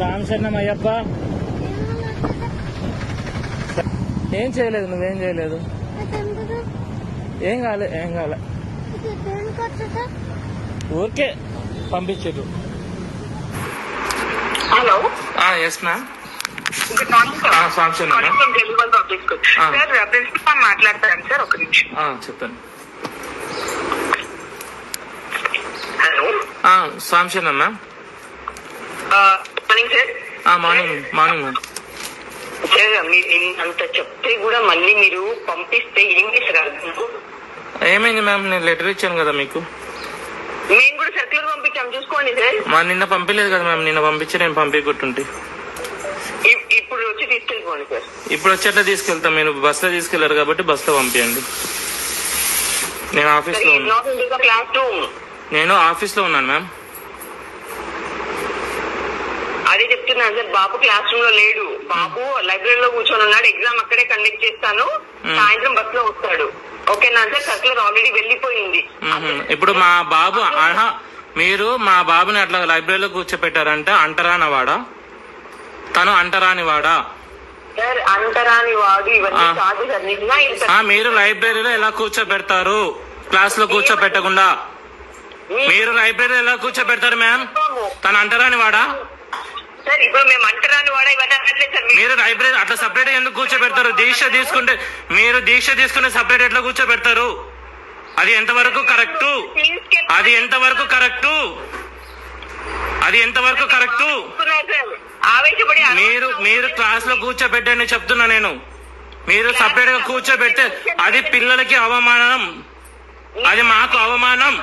సాంశన్నం అయ్యప్ప. ఏం చేయలేదు నువ్వేం చేయలేదు? ఏం కాలే ఏం కాలే. ఊరికే పంపించరు hello. Yes ma'am good morning sir delivery. Sir principal మాట్లాడతాను సార్ ఒక నిమిషం. చెప్పండి. Hello. సాంశన్నం ma'am morning sir? Morning morning sir మీరు ఇంత చెప్తే కూడా మళ్ళీ మీరు పంపిస్తే ఏం చేశారు ఏమైంది మ్యామ్? నేను లెటర్ ఇచ్చాను కదా మీకు. మేము కూడా సర్క్యులర్ పంపించాం. చూసుకోండి సార్. మా నిన్న పంపించలేదు కదా మ్యామ్. నిన్న పంపించి నేను పంపించుకుంటుంటే ఇప్పుడు వచ్చి తీసుకెళ్ళిపోండి సార్. ఇప్పుడు వచ్చేట్లా తీసుకెళ్తాం. మీరు బస్సులో తీసుకెళ్ళారు కాబట్టి బస్సులో పంపించండి నేను క్లాస్ రూమ్ నేను ఆఫీస్లో ఉన్నాను మ్యామ్. అదే చెప్తున్నాను సార్ బాబు క్లాస్ రూమ్లో లేడు. బాబు లైబ్రరీలో కూర్చొని ఉన్నాడు. ఎగ్జామ్ అక్కడే కండక్ట్ చేస్తాను. సాయంత్రం బస్లో వస్తాడు. ఓకేనా సార్ సర్క్యులర్ ఆల్రెడీ వెళ్ళిపోయింది. ఇప్పుడు మా బాబు మీరు మా బాబుని అట్లా లైబ్రరీలో కూర్చోపెట్టారంటే అంటరాని వాడా తను అంటరాని వాడా అంటరాని మీరు లైబ్రరీలో ఎలా కూర్చోబెడతారు క్లాస్లో కూర్చోబెట్టకుండా మీరు లైబ్రరీలో ఎలా కూర్చోబెడతారు మ్యామ్ తను అంటరాని వాడా సార్ ఇప్పుడు మేము అంటరాని వాడా ఇవన్నీ అనట్లేదు సార్ మీరు లైబ్రరీ అట్లా సపరేట్ ఎందుకు కూర్చోబెడతారు? దీక్ష తీసుకుంటే మీరు దీక్ష తీసుకునే సపరేట్ ఎట్లా కూర్చోబెడతారు? అది ఎంతవరకు కరెక్టు? అది ఎంతవరకు కరెక్టు? అది ఎంతవరకు కరెక్టు? మీరు మీరు క్లాస్లో కూర్చోబెట్టండి చెప్తున్నా నేను. మీరు సపరేట్గా కూర్చోబెడితే అది పిల్లలకి అవమానం. అది మాకు అవమానం.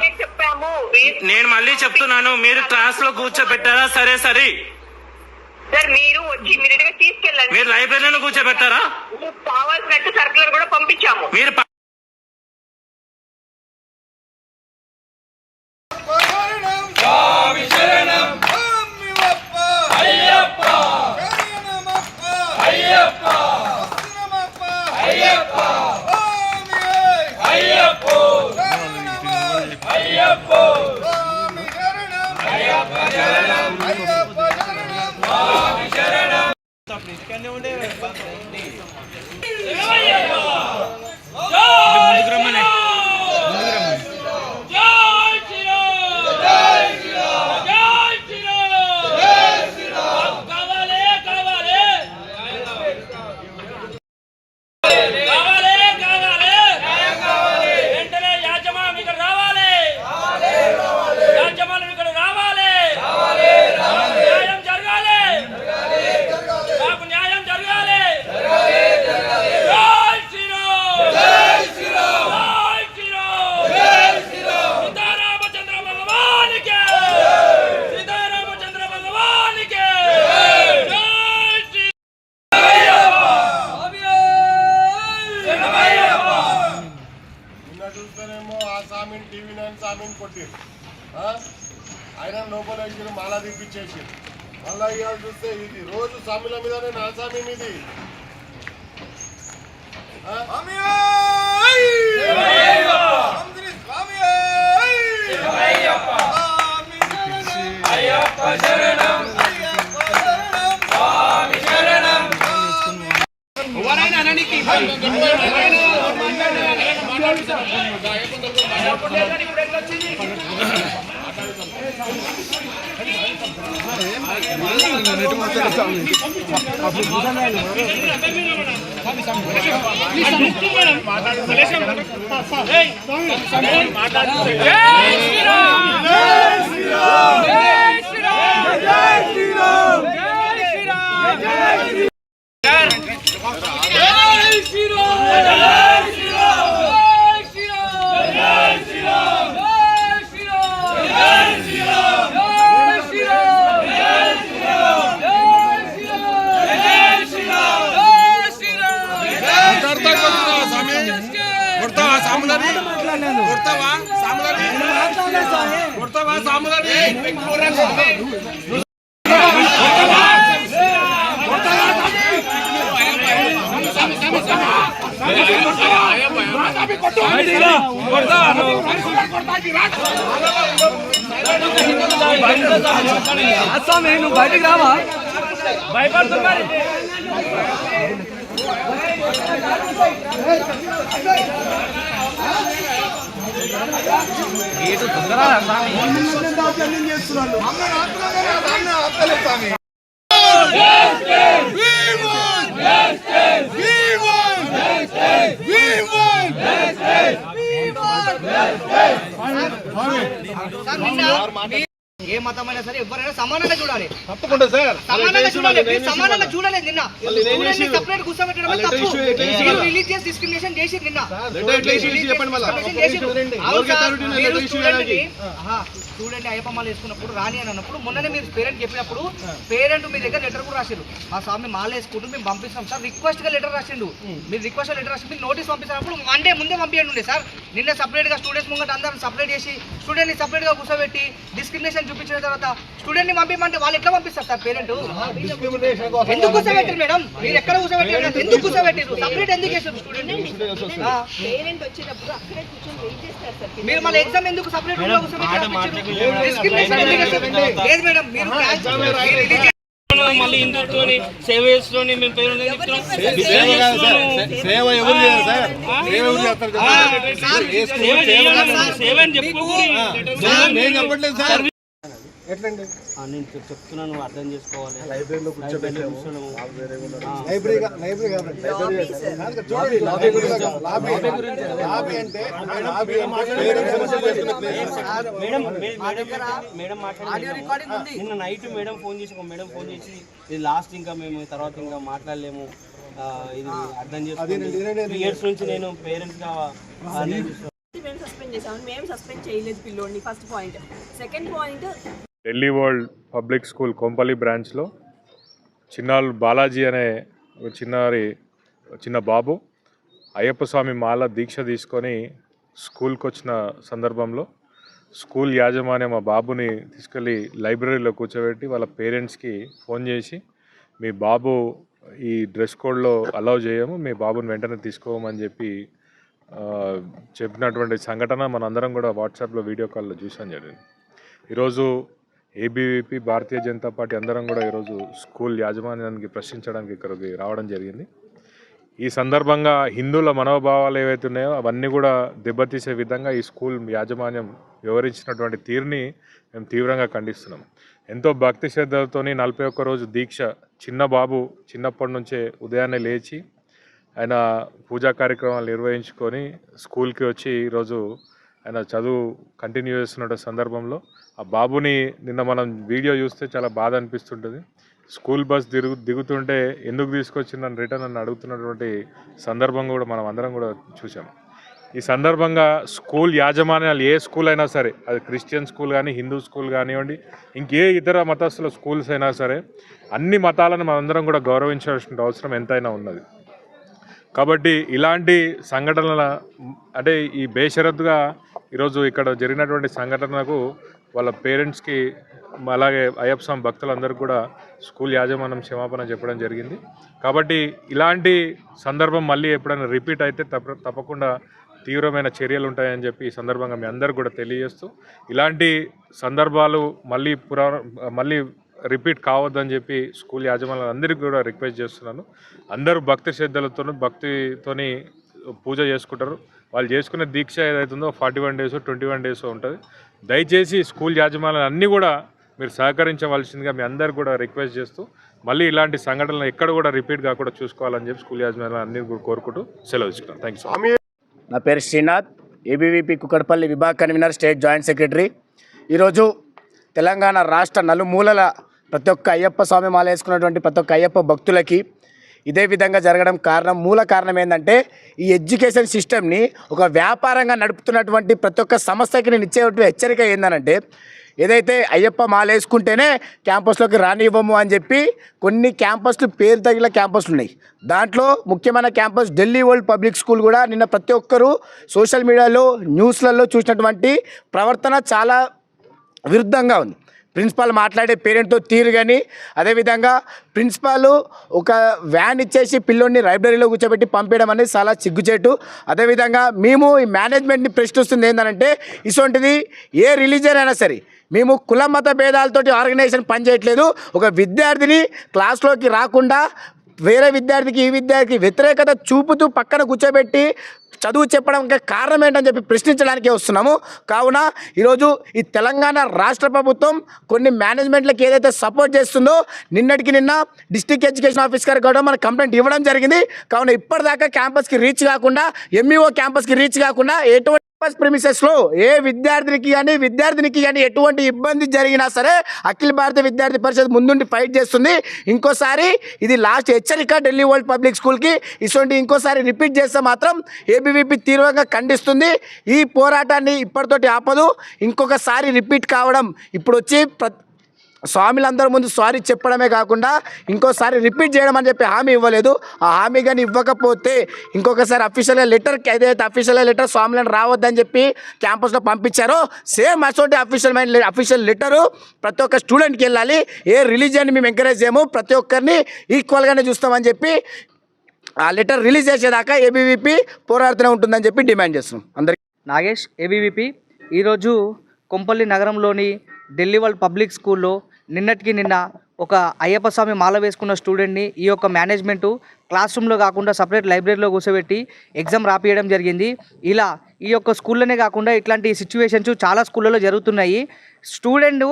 నేను మళ్ళీ చెప్తున్నాను మీరు క్లాస్లో కూర్చోబెట్టారా? సరే సరే. సార్ మీరు వచ్చి ఇమీడియట్గా తీసుకెళ్ళండి. మీరు లైబ్రరీలో కూర్చోబెట్టారా మీకు కావాల్సినట్టు సర్కులర్ కూడా పంపించాము. మీరు ప- స్వామి శరణం స్వామివప్ప అయ్యప్ప శరణమప్ప అయ్యప్ప శరణమప్ప అయ్యప్ప స్వామి అయ్యప్ప శరణమ అయ్యప్ప స్వామి శరణం అయ్యప్ప శరణం అయ్యప్ప శరణం స్వామి శరణం వెంటనే యాజమాన్యం ఇక్కడ రావాలి యాజమాన్యం ఇక్కడ రావాలి న్యాయం జరగాలి మాకు న్యాయం జరగాలి జై శ్రీరామ్ జై శ్రీరామ్ సీతారామచంద్ర భగవానికి సీతారామచంద్ర భగవానికి జై శ్రీ నిన్న చూస్తేనేమో ఆ స్వామిని టీవీ నైన్ స్వామిని కొట్టిరు ఆ? ఆయన లోపల వేసి మాలా దిప్పించేసి మళ్ళా ఇవాళ చూస్తే ఇది రోజు స్వామిల మీదనే నా స్వామి మీది ఆ? శ్రీరామ్! స్వామి నువ్వు బయటకు రావా భయపడుతున్నారు ఏ మతమైనా సరే ఎవరైనా సమానంగా చూడాలి. తప్పకుండా సార్. సమానంగా చూడాలి. మీరు సమానంగా చూడలేదు నిన్న. సెపరేట్ కూర్చోబెట్టడం తప్పు. మీరు రిలీజియస్ డిస్క్రిమినేషన్ చేసి నిన్న. స్టూడెంట్ అయ్యప్పమాలు వేసుకున్నప్పుడు రాని అని అన్నప్పుడు మొన్ననే మీరు పేరెంట్ చెప్పినప్పుడు పేరెంట్ మీ దగ్గర లెటర్ కూడా రాసిండు మా స్వామి మాల వేసుకుంటూ మేము పంపిస్తాం సార్. రిక్వెస్ట్గా లెటర్ రాసిండు. మీరు రిక్వెస్ట్ లెటర్ రాసి మీరు నోటీస్ పంపిస్తున్నప్పుడు వన్ డే ముందే పంపించండి సార్. నిన్న సపరేట్గా స్టూడెంట్స్ ముంగట అందరం సపరేట్ చేసి స్టూడెంట్ని సపరేట్గా కూర్చోబెట్టి డిస్క్రిమినేషన్ చూపించిన తర్వాత స్టూడెంట్ని పంపించమంటే వాళ్ళు ఎట్లా పంపిస్తారు సార్ పేరెంట్? ఎందుకు కూర్చోబెట్టారు మేడం? మీరు ఎక్కడ కూర్చోబెట్టారు? ఎందుకు కూర్చోబెట్టారు? సపరేట్ ఎందుకు వేసారు స్టూడెంట్ పేరెంట్ వచ్చేటప్పుడు అక్కడే కూర్చొని వెయిట్ చేస్తారు సార్ మీరు మళ్ళీ ఎగ్జామ్ ఎందుకు సపరేట్ రూమ్లో కూర్చోబెట్టారు? డిస్క్రిమినేషన్ ఎందుకు వేశారు? లేదు మేడం మీరు మళ్ళీ హిందుత్వని సేవ చేస్తూని మేము పేరు సేవ కాదు సార్. సేవ ఎవరు చేయాలి సార్? సేవ ఎవరు చేస్తారు సేవ అని చెప్పుకోకూడదు నేను చెప్పట్లేదు సార్. ఎట్లండి? నేను చెప్- చెప్తున్నాను నువ్వు అర్థం చేసుకోవాలి. లైబ్రరీలో. లైబ్రరీ లైబ్రరీ కాబట్టి లాబీ గురించి. లాబీ అంటే. మేడం మేడం నిన్న నైట్ మేడం ఫోన్ చేసి ఒక మేడం ఫోన్ చేసి ఇది లాస్ట్ ఇంకా మేము తర్వాత ఇంకా మాట్లాడలేము. ఇది అర్థం చేసుకోండి. ఇయర్స్ నుంచి నేను పేరెంట్స్గా ఆ, నేను మేము సస్పెండ్ చేసాము మేము సస్పెండ్ చేయలేదు పిల్లోడిని first point second point Delhi world public school Kompally బ్రాంచ్లో చిన్నాళ్ళు బాలాజీ అనే ఒక చిన్నారి చిన్న బాబు అయ్యప్ప స్వామి మాల దీక్ష తీసుకొని స్కూల్కి వచ్చిన సందర్భంలో స్కూల్ యాజమాన్యం మా బాబుని తీసుకెళ్ళి లైబ్రరీలో కూర్చోబెట్టి వాళ్ళ పేరెంట్స్కి ఫోన్ చేసి మీ బాబు ఈ డ్రెస్ కోడ్లో అలౌ చేయము మీ బాబుని వెంటనే తీసుకోమని చెప్పి చెప్పినటువంటి సంఘటన మనందరం కూడా వాట్సాప్లో వీడియో కాల్లో చూసాం జరిగింది ఈరోజు ఏబీవీపీ భారతీయ జనతా పార్టీ అందరం కూడా ఈరోజు స్కూల్ యాజమాన్యానికి ప్రశ్నించడానికి ఇక్కడికి రావడం జరిగింది. ఈ సందర్భంగా హిందువుల మనోభావాలు ఏవైతే ఉన్నాయో అవన్నీ కూడా దెబ్బతీసే విధంగా ఈ స్కూల్ యాజమాన్యం వివరించినటువంటి తీరుని మేము తీవ్రంగా ఖండిస్తున్నాం. ఎంతో భక్తి శ్రద్ధలతోని నలభై ఒక్క రోజు దీక్ష చిన్న బాబు చిన్నప్పటి నుంచే ఉదయాన్నే లేచి ఆయన పూజా కార్యక్రమాలు నిర్వహించుకొని స్కూల్కి వచ్చి ఈరోజు ఆయన చదువు కంటిన్యూ చేస్తున్న సందర్భంలో ఆ బాబుని నిన్న మనం వీడియో చూస్తే చాలా బాధ అనిపిస్తుంటుంది. స్కూల్ బస్ దిగు దిగుతుంటే ఎందుకు తీసుకొచ్చిందని రిటర్న్ అని అడుగుతున్నటువంటి సందర్భం కూడా మనం అందరం కూడా చూసాం ఈ సందర్భంగా స్కూల్ యాజమాన్యాలు ఏ స్కూల్ అయినా సరే అది క్రిస్టియన్ స్కూల్ కానీ హిందూ స్కూల్ కానివ్వండి ఇంకే ఇతర మతస్థుల స్కూల్స్ అయినా సరే అన్ని మతాలను మనందరం కూడా గౌరవించాల్సిన అవసరం ఎంతైనా ఉన్నది. కాబట్టి ఇలాంటి సంఘటనల అంటే ఈ బేషరత్గా ఈరోజు ఇక్కడ జరిగినటువంటి సంఘటనకు వాళ్ళ పేరెంట్స్కి అలాగే అయ్యప్ప స్వామి భక్తులందరికీ కూడా స్కూల్ యాజమాన్యం క్షమాపణ చెప్పడం జరిగింది. కాబట్టి ఇలాంటి సందర్భం మళ్ళీ ఎప్పుడైనా రిపీట్ అయితే తప్ప తప్పకుండా తీవ్రమైన చర్యలు ఉంటాయని చెప్పి ఈ సందర్భంగా మీ అందరు కూడా తెలియజేస్తూ ఇలాంటి సందర్భాలు మళ్ళీ పురా మళ్ళీ రిపీట్ కావద్దని చెప్పి స్కూల్ యాజమాన్యాలు అందరికీ కూడా రిక్వెస్ట్ చేస్తున్నాను. అందరూ భక్తి శ్రద్ధలతోనూ భక్తితోని పూజ చేసుకుంటారు. వాళ్ళు చేసుకునే దీక్ష ఏదైతుందో forty one days twenty one days ఉంటుంది. దయచేసి స్కూల్ యాజమాన్యాలు అన్నీ కూడా మీరు సహకరించవలసిందిగా మీ అందరికి కూడా రిక్వెస్ట్ చేస్తూ మళ్ళీ ఇలాంటి సంఘటనలు ఎక్కడ కూడా రిపీట్ కాకుండా చూసుకోవాలని చెప్పి స్కూల్ యాజమాన్యాలు అన్ని కూడా కోరుకుంటూ సెలవు ఇస్తున్నాను థ్యాంక్ యూ నా పేరు శ్రీనాథ్ ఏబీవీపీ కుక్కడపల్లి విభాగ కన్వీనర్ స్టేట్ జాయింట్ సెక్రటరీ. ఈరోజు తెలంగాణ రాష్ట్ర నలుమూలల ప్రతి ఒక్క అయ్యప్ప స్వామి మాల వేసుకున్నటువంటి ప్రతి ఒక్క అయ్యప్ప భక్తులకి ఇదే విధంగా జరగడం కారణం మూల కారణం ఏంటంటే ఈ ఎడ్యుకేషన్ సిస్టమ్ని ఒక వ్యాపారంగా నడుపుతున్నటువంటి ప్రతి ఒక్క సంస్థకి నేను ఇచ్చేటువంటి హెచ్చరిక ఏంటంటే ఏదైతే అయ్యప్ప మాల వేసుకుంటేనే క్యాంపస్లోకి రానివ్వము అని చెప్పి కొన్ని క్యాంపస్లు పేరు తగిన క్యాంపస్లు ఉన్నాయి. దాంట్లో ముఖ్యమైన campus Delhi world public school కూడా నిన్న ప్రతి ఒక్కరూ సోషల్ మీడియాలో న్యూస్లలో చూసినటువంటి ప్రవర్తన చాలా విరుద్ధంగా ఉంది. ప్రిన్సిపాల్ మాట్లాడే పేరెంట్తో తీరు కానీ అదేవిధంగా ప్రిన్సిపాల్ ఒక వ్యాన్ ఇచ్చేసి పిల్లోడిని లైబ్రరీలో కూర్చోబెట్టి పంపించడం అనేది చాలా సిగ్గుచేటు. అదేవిధంగా మేము ఈ మేనేజ్మెంట్ని ప్రశ్నిస్తుంది ఏంటంటే ఇటువంటిది ఏ రిలీజియన్ అయినా సరే మేము కుల మత భేదాలతోటి ఆర్గనైజేషన్ పనిచేయట్లేదు ఒక విద్యార్థిని క్లాస్లోకి రాకుండా వేరే విద్యార్థికి ఈ విద్యార్థికి వ్యతిరేకత చూపుతూ పక్కన కూర్చోబెట్టి చదువు చెప్పడానికి కారణం ఏంటని చెప్పి ప్రశ్నించడానికే వస్తున్నాము. కావున ఈరోజు ఈ తెలంగాణ రాష్ట్ర ప్రభుత్వం కొన్ని మేనేజ్మెంట్లకు ఏదైతే సపోర్ట్ చేస్తుందో నిన్నటికి నిన్న డిస్ట్రిక్ట్ ఎడ్యుకేషన్ ఆఫీసర్ కూడా మనకు కంప్లైంట్ ఇవ్వడం జరిగింది. కావున ఇప్పటిదాకా క్యాంపస్కి రీచ్ కాకుండా ఎంఈఓ క్యాంపస్కి రీచ్ కాకుండా ఎటువంటి క్యాంపస్ ప్రిమిసెస్లో ఏ విద్యార్థినికి కానీ విద్యార్థినికి కానీ ఎటువంటి ఇబ్బంది జరిగినా సరే అఖిల భారత విద్యార్థి పరిషత్ ముందుండి ఫైట్ చేస్తుంది. ఇంకోసారి ఇది లాస్ట్ హెచ్చరిక ఢిల్లీ వరల్డ్ పబ్లిక్ స్కూల్కి ఇటువంటి ఇంకోసారి రిపీట్ చేస్తే మాత్రం ఏబీవీపీ తీవ్రంగా ఖండిస్తుంది. ఈ పోరాటాన్ని ఇప్పటితోటి ఆపదు. ఇంకొకసారి రిపీట్ కావడం ఇప్పుడు వచ్చి స్వామిలందరి ముందు సారీ చెప్పడమే కాకుండా ఇంకోసారి రిపీట్ చేయడం అని చెప్పి హామీ ఇవ్వలేదు. ఆ హామీ కానీ ఇవ్వకపోతే ఇంకొకసారి అఫీషియల్గా లెటర్కి ఏదైతే అఫీషియల్గా లెటర్ స్వామిలను రావద్దని చెప్పి క్యాంపస్లో పంపించారో సేమ్ అటువంటి అఫీషియల్ అఫీషియల్ లెటరు ప్రతి ఒక్క స్టూడెంట్కి వెళ్ళాలి. ఏ రిలీజియన్ని మేము ఎంకరేజ్ చేయము ప్రతి ఒక్కరిని ఈక్వల్గానే చూస్తామని చెప్పి ఆ లెటర్ రిలీజ్ చేసేదాకా ఏబీవీపీ పోరాడుతూనే ఉంటుందని చెప్పి డిమాండ్ చేస్తున్నాం. అందరికీ నాగేష్ ఏబీవీపీ ఈరోజు కొంపల్లి నగరంలోని ఢిల్లీ వరల్డ్ పబ్లిక్ స్కూల్లో నిన్నటికి నిన్న ఒక అయ్యప్ప స్వామి మాల వేసుకున్న స్టూడెంట్ని ఈ యొక్క మేనేజ్మెంటు క్లాస్ రూమ్లో కాకుండా సపరేట్ లైబ్రరీలో కూర్చోబెట్టి ఎగ్జామ్ రాపియడం జరిగింది. ఇలా ఈ యొక్క స్కూల్లోనే కాకుండా ఇట్లాంటి సిచ్యువేషన్స్ చాలా స్కూళ్ళలో జరుగుతున్నాయి. స్టూడెంట్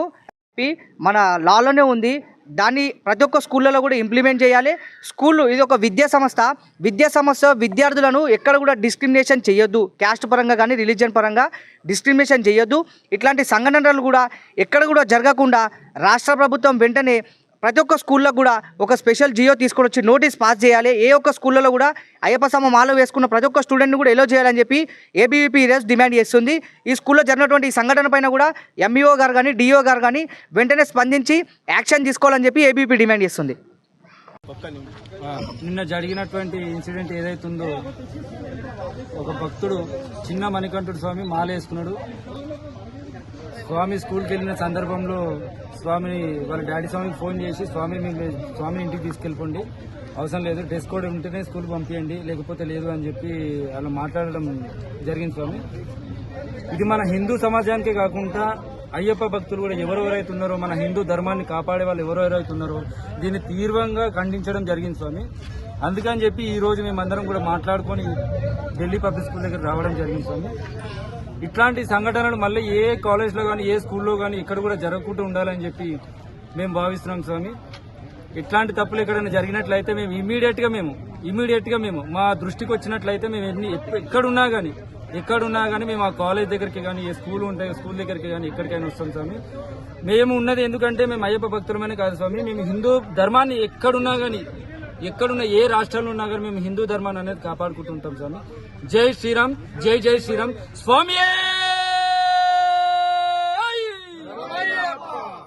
మన లాలోనే ఉంది. దాన్ని ప్రతి ఒక్క స్కూళ్ళలో కూడా ఇంప్లిమెంట్ చేయాలి. స్కూల్ ఇది ఒక విద్యా సంస్థ. విద్యా సంస్థ విద్యార్థులను ఎక్కడ కూడా డిస్క్రిమినేషన్ చేయొద్దు. క్యాస్ట్ పరంగా కానీ రిలీజన్ పరంగా డిస్క్రిమినేషన్ చేయొద్దు. ఇట్లాంటి సంఘటనలు కూడా ఎక్కడ కూడా జరగకుండా రాష్ట్ర ప్రభుత్వం వెంటనే ప్రతి ఒక్క స్కూల్లో కూడా ఒక స్పెషల్ జియో తీసుకొని వచ్చి నోటీస్ పాస్ చేయాలి. ఏ ఒక్క స్కూళ్ళలో కూడా అయ్యప్ప సమ మాల వేసుకున్న ప్రతి ఒక్క స్టూడెంట్ని కూడా ఎలో చేయాలని చెప్పి ఏబీవీపీ ఈరోజు డిమాండ్ చేస్తుంది. ఈ స్కూల్లో జరిగినటువంటి ఈ సంఘటన పైన కూడా ఎంఈఓ గారు కానీ డిఓ గారు కానీ వెంటనే స్పందించి యాక్షన్ తీసుకోవాలని చెప్పి ఏబీవీపీ డిమాండ్ చేస్తుంది. నిన్న జరిగినటువంటి ఇన్సిడెంట్ ఏదైతుందో ఒక భక్తుడు చిన్న మణికంఠుడు స్వామి మాల వేసుకున్నాడు. స్వామి స్కూల్కి వెళ్ళిన సందర్భంలో స్వామిని వాళ్ళ డాడీ స్వామికి ఫోన్ చేసి స్వామి మీరు స్వామిని ఇంటికి తీసుకెళ్ళిపోండి. అవసరం లేదు డ్రెస్ కోడ్ ఉంటేనే స్కూల్ పంపించండి లేకపోతే లేదు అని చెప్పి అలా మాట్లాడడం జరిగింది స్వామి. ఇది మన హిందూ సమాజానికే కాకుండా అయ్యప్ప భక్తులు కూడా ఎవరెవరైతే ఉన్నారో మన హిందూ ధర్మాన్ని కాపాడే వాళ్ళు ఎవరెవరైతే ఉన్నారో దీన్ని తీవ్రంగా ఖండించడం జరిగింది స్వామి. అందుకని చెప్పి ఈ రోజు మేమందరం కూడా మాట్లాడుకొని ఢిల్లీ పబ్లిక్ స్కూల్ దగ్గర రావడం జరిగింది స్వామి. ఇట్లాంటి సంఘటనలు మళ్ళీ ఏ కాలేజ్లో కానీ ఏ స్కూల్లో కానీ ఇక్కడ కూడా జరగకుండా ఉండాలని చెప్పి మేము భావిస్తున్నాం స్వామి. ఇట్లాంటి తప్పులు ఎక్కడైనా జరిగినట్లయితే మేము ఇమీడియట్గా మేము ఇమీడియట్గా మేము మా దృష్టికి వచ్చినట్లయితే మేము ఎన్ని ఎక్కడున్నా కానీ ఎక్కడున్నా కానీ మేము ఆ కాలేజ్ దగ్గరికి కానీ ఏ స్కూల్ ఉంటే స్కూల్ దగ్గరికి కానీ ఎక్కడికైనా వస్తాం స్వామి. మేము ఉన్నది ఎందుకంటే మేము అయ్యప్ప భక్తులమైన కాదు స్వామి. మేము హిందూ ధర్మాన్ని ఎక్కడున్నా కానీ ఎక్కడున్న ఏ రాష్ట్రంలో ఉన్నా కానీ మేము హిందూ ధర్మాన్ని అనేది కాపాడుకుంటుంటాం స్వామి. జై శ్రీరామ్ జై జై శ్రీరామ్. స్వామి